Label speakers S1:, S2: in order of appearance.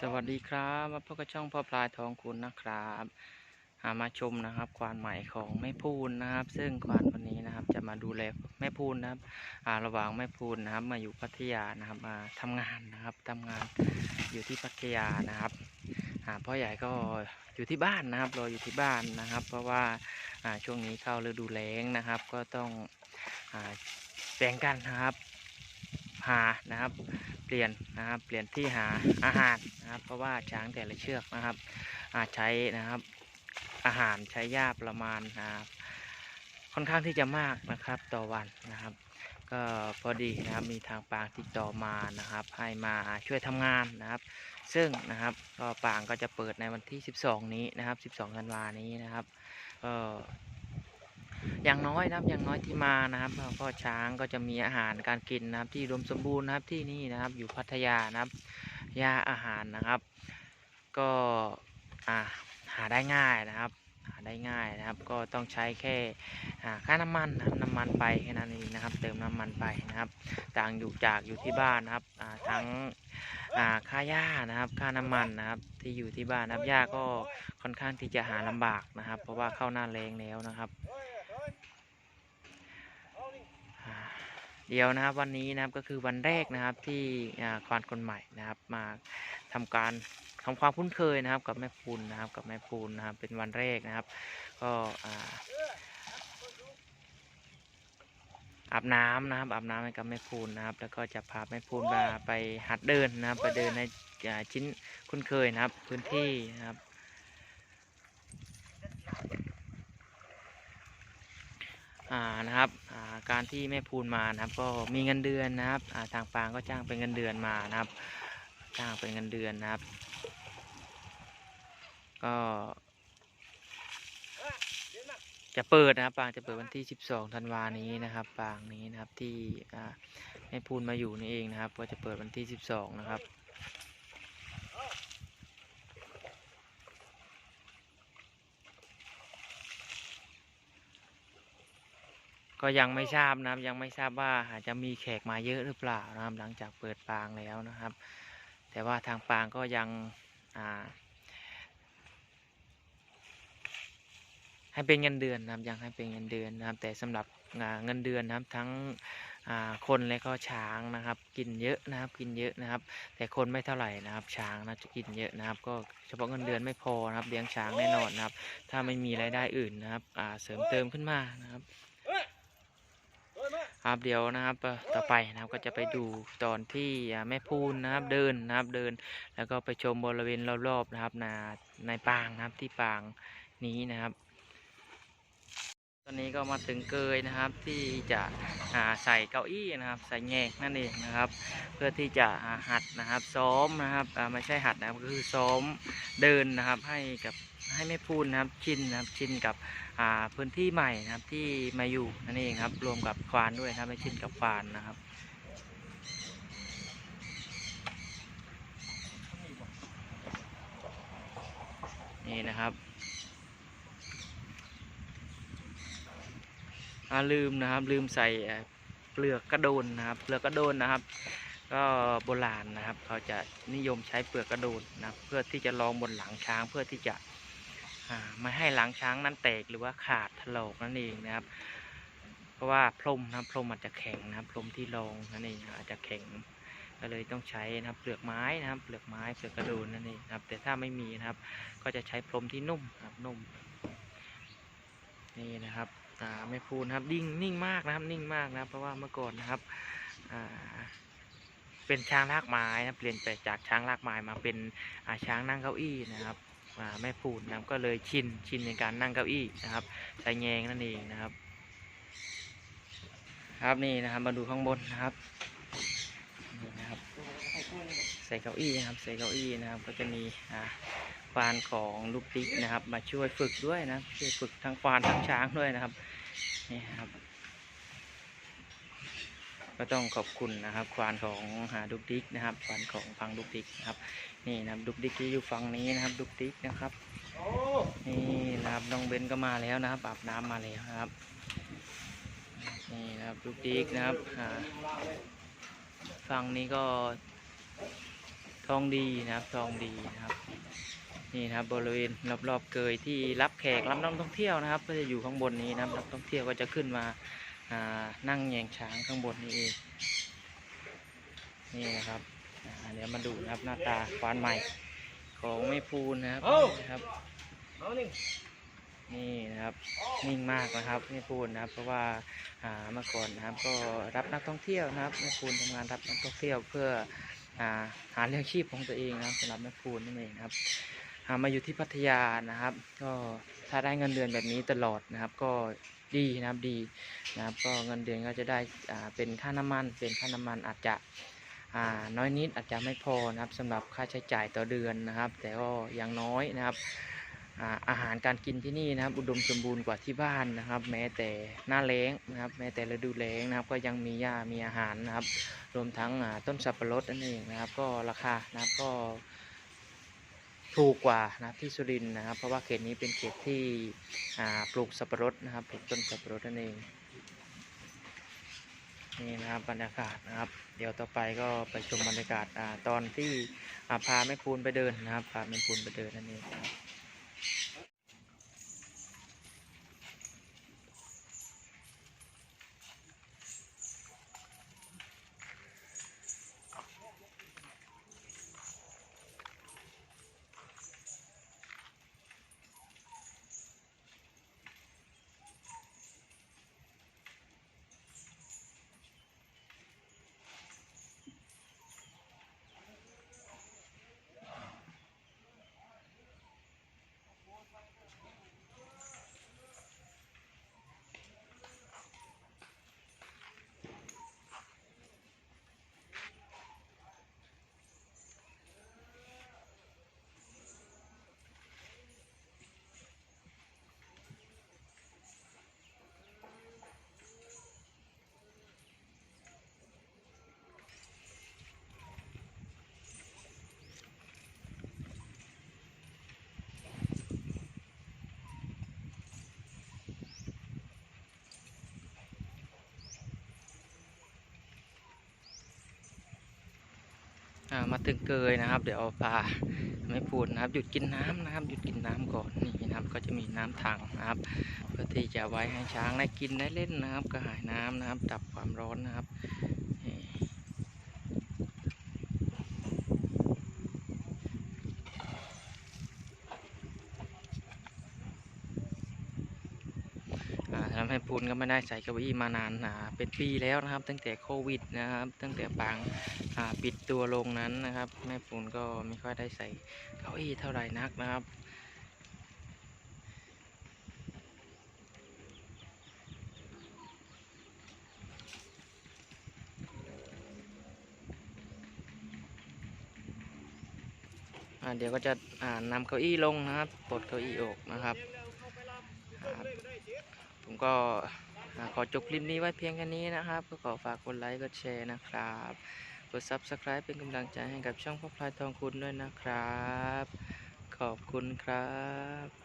S1: สวัสดีครับ มาพบกับช่องพ่อพลายทองคุณนะครับามาชมนะครับควานใหม่ของแม่พูนนะครับ ซึ่งควานคนนี้นะครับ จะมาดูแลแม่พูนนะครับระหว่างแม่พูนนะครับ มาอยู่พัทยานะครับมาทำงานนะครับทำงานอยู่ที่พัทยานะครับพ่อใหญ่ก็อยู่ที่บ้านนะครับรออยู่ที่บ้านนะครับ เพราะว่าช่วงนี้เข้าฤดูแล้งนะครับ ก็ต้องอแบ่งกันนะครับหานะครับ เปลี่ยนนะครับ เปลี่ยนที่หาอาหารนะครับ เพราะว่าช้างแต่ละเชือกนะครับ อาจใช้นะครับอาหารใช้หญ้าประมาณนะครับค่อนข้างที่จะมากนะครับต่อวันนะครับ ก็พอดีนะครับมีทางปางติดต่อมานะครับ ให้มาช่วยทำงานนะครับ ซึ่งนะครับก็ปางก็จะเปิดในวันที่ 12 นี้นะครับ 12 ธันวานี้นะครับก็ อย่างน้อยนะครับอย่างน้อยที่มานะครับก็ช้างก็จะมีอาหารการกินนะครับ ที่รวมสมบูรณ์นะครับที่นี่นะครับ อยู่พัทยานะครับยาอาหารนะครับ ก็หาได้ง่ายนะครับ หาได้ง่ายนะครับ ก็ต้องใช้แค่ค่าน้ำมันนะครับน้ำมันไปแค่นั้นเองนะครับ เติมน้ำมันไปนะครับ ต่างอยู่จากอยู่ที่บ้านนะครับทั้งค่าหญ้านะครับ ค่าน้ำมันนะครับ ที่อยู่ที่บ้านนะครับหญ้าก็ค่อนข้างที่จะหาลำบากนะครับ เพราะว่าเข้าหน้าแรงแล้วนะครับ เดี๋ยวนะครับวันนี้นะครับก็คือวันแรกนะครับที่ควานคนใหม่นะครับ มาทำการทำความคุ้นเคยนะครับ กับแม่พูนนะครับ กับแม่พูนนะครับ เป็นวันแรกนะครับ ก็อาอาบน้ำนะครับอาบน้ำให้กับแม่พูนนะครับ แล้วก็จะพาแม่พูนมาไปหัดเดินนะครับ ไปเดินในชิ้นคุ้นเคยนะครับ พื้นที่นะครับ อ่านะครับอ่าการที่แม่พูนมานะครับ ก็มีเงินเดือนนะครับอ่าทางปางก็จ้างเป็นเงินเดือนมานะครับ จ้างเป็นเงินเดือนนะครับ ก็จะเปิดนะครับปางจะเปิดวันที่ 12 ธันวานี้นะครับปางนี้นะครับที่แม่พูนมาอยู่นี่เองนะครับ ก็จะเปิดวันที่ 12 นะครับ ก็ยังไม่ทราบนะครับ ยังไม่ทราบว่าอาจจะมีแขกมาเยอะหรือเปล่านะครับ หลังจากเปิดปางแล้วนะครับ แต่ว่าทางปางก็ยังให้เป็นเงินเดือนนะครับ ยังให้เป็นเงินเดือนนะครับ แต่สำหรับเงินเดือนนะครับทั้งคนและก็ช้างนะครับ กินเยอะนะครับ กินเยอะนะครับ แต่คนไม่เท่าไหร่นะครับ ช้างนะจะกินเยอะนะครับ ก็เฉพาะเงินเดือนไม่พอนะครับเลี้ยงช้างแน่นอนนะครับ ถ้าไม่มีรายได้อื่นนะครับเสริมเติมขึ้นมานะครับ ครับเดี๋ยวนะครับต่อไปนะครับก็จะไปดูตอนที่แม่พูนนะครับเดินนะครับเดิน แล้วก็ไปชมบริเวณรอบๆนะครับนาในปางนะครับที่ปางนี้นะครับ ตอนนี้ก็มาถึงเกยนะครับที่จะใส่เก้าอี้นะครับ ใส่แงกนั่นเองนะครับ เพื่อที่จะหัดนะครับซ้อมนะครับไม่ใช่หัดนะครับก็คือซ้อมเดินนะครับให้กับ ให้แม่พูนนะครับชินนะครับชินกับพื้นที่ใหม่นะครับที่มาอยู่นั่นเองครับรวมกับควานด้วยนะครับให้ชินกับควานนะครับนี่นะครับลืมนะครับลืมใส่เปลือกกระโดนนะครับเปลือกกระโดนนะครับ ก็โบราณนะครับเขาจะนิยมใช้เปลือกกระโดนนะเพื่อที่จะรองบนหลังช้างเพื่อที่จะ ไม่ให้หลังช้างนั้นแตกหรือว่าขาดถลอกนั่นเองนะครับ เพราะว่าพรมนะครับพรมอาจจะแข็งนะครับพรมที่รองนั่นเองอาจจะแข็งก็เลยต้องใช้นะครับเปลือกไม้นะครับ เปลือกไม้เปลือกกระโดนนั่นเองครับ แต่ถ้าไม่มีนะครับ ก็จะใช้พรมที่นุ่มครับนุ่ม นี่นะครับอ่าไม่พูนครับนิ่งนิ่งมากนะครับนิ่งมากนะครับ เพราะว่าเมื่อก่อนนะครับอ่าเป็นช้างลากไม้นะเปลี่ยนไปจากช้างลากไม้มาเป็นอาช้างนั่งเก้าอี้นะครับ อ่าแม่พูนนะครับก็เลยชินชินในการนั่งเก้าอี้นะครับใส่แงงนั่นเองนะครับ ครับนี่นะครับมาดูข้างบนนะครับนี่นะครับ ใส่เก้าอี้นะครับ ใส่เก้าอี้นะครับ ก็จะมีอ่าควานของลูกติ๊กนะครับ มาช่วยฝึกด้วยนะช่วยฝึกทั้งควานทั้งช้างด้วยนะครับนี่ครับ ก็ต้องขอบคุณนะครับควานของหาดุกดิกนะครับควานของพังดุกดิกนะครับ นี่นะครับดุกดิกที่อยู่ฝั่งนี้นะครับดุกดิกนะครับนี่นะครับน้องเบนก็มาแล้วนะครับอาบน้ำมาแล้วนะครับนี่นะครับดุกดิกนะครับฝั่งนี้ก็ทองดีนะครับทองดีนะครับนี่นะครับบริเวณรอบๆเกยที่รับแขกรับนักท่องเที่ยวนะครับ ก็จะอยู่ข้างบนนี้นะครับนักท่องเที่ยวก็จะขึ้นมา นั่งแยงช้างข้างบนนี้เองนี่นะครับอ่าเดี๋ยวมาดูนะครับหน้าตาควานใหม่ของไม่พูนนะครับนี่นะครับ นี่นะครับนิ่งมากนะครับไม่พูนนะครับ เพราะว่าอ่าเมื่อก่อนนะครับก็รับนักท่องเที่ยวนะครับแม่พูนทำงานรับนักท่องเที่ยวเพื่ออ่าหาเลี้ยงชีพของตัวเองนะครับสำหรับแม่พูนนั่นเองนะครับ อ่ามาอยู่ที่พัทยานะครับ ก็ถ้าได้เงินเดือนแบบนี้ตลอดนะครับ ก็ดีนะครับดีนะครับ ก็เงินเดือนก็จะได้อ่าเป็นค่าน้ำมัน เป็นค่าน้ำมันอาจจะอ่าน้อยนิดอาจจะไม่พอนะครับสำหรับค่าใช้จ่ายต่อเดือนนะครับ แต่ก็ยังน้อยนะครับอาหารการกินที่นี่นะครับ อุดมสมบูรณ์กว่าที่บ้านนะครับ แม้แต่หน้าแล้งนะครับ แม้แต่ฤดูแล้งนะครับ ก็ยังมีหญ้ามีอาหารนะครับ รวมทั้งต้นสับปะรดนั่นเองนะครับ ก็ราคานะครับก็ ถูกกว่านะที่สุรินนะครับ เพราะว่าเขตนี้เป็นเขตที่ปลูกสับปะรดนะครับปลูกต้นสับปะรดนั่นเองนี่นะครับบรรยากาศนะครับ เดี๋ยวต่อไปก็ไปชมบรรยากาศอาตอนที่อาพาแม่คูณไปเดินนะครับพาแม่คูณไปเดินนั่นเองนะครับ มาถึงเกยนะครับ เดี๋ยวเอาปลาไม่พูดนะครับ หยุดกินน้ำนะครับ หยุดกินน้ำก่อนนี่นะครับก็จะมีน้ำถังนะครับ เพื่อที่จะไว้ให้ช้างได้กินได้เล่นนะครับ กระหายน้ำนะครับ ดับความร้อนนะครับนี่อ่า ทำให้พูนก็ไม่ได้ใส่เก้าอี้มานานอ่าเป็นปีแล้วนะครับ ตั้งแต่โควิดนะครับ ตั้งแต่ปางปิดตัวลงนั้นนะครับ แม่ปูนก็ไม่ค่อยได้ใส่เก้าอี้เท่าไหร่นักนะครับเดี๋ยวก็จะนำเก้าอี้ลงนะครับปลดเก้าอี้ออกนะครับ ผมก็ขอจบคลิปนี้ไว้เพียงแค่นี้นะครับ ก็ขอฝากกดไลค์กดแชร์นะครับกด Subscribe เป็นกำลังใจให้กับช่องพ่อพลายทองคุณด้วยนะครับ ขอบคุณครับ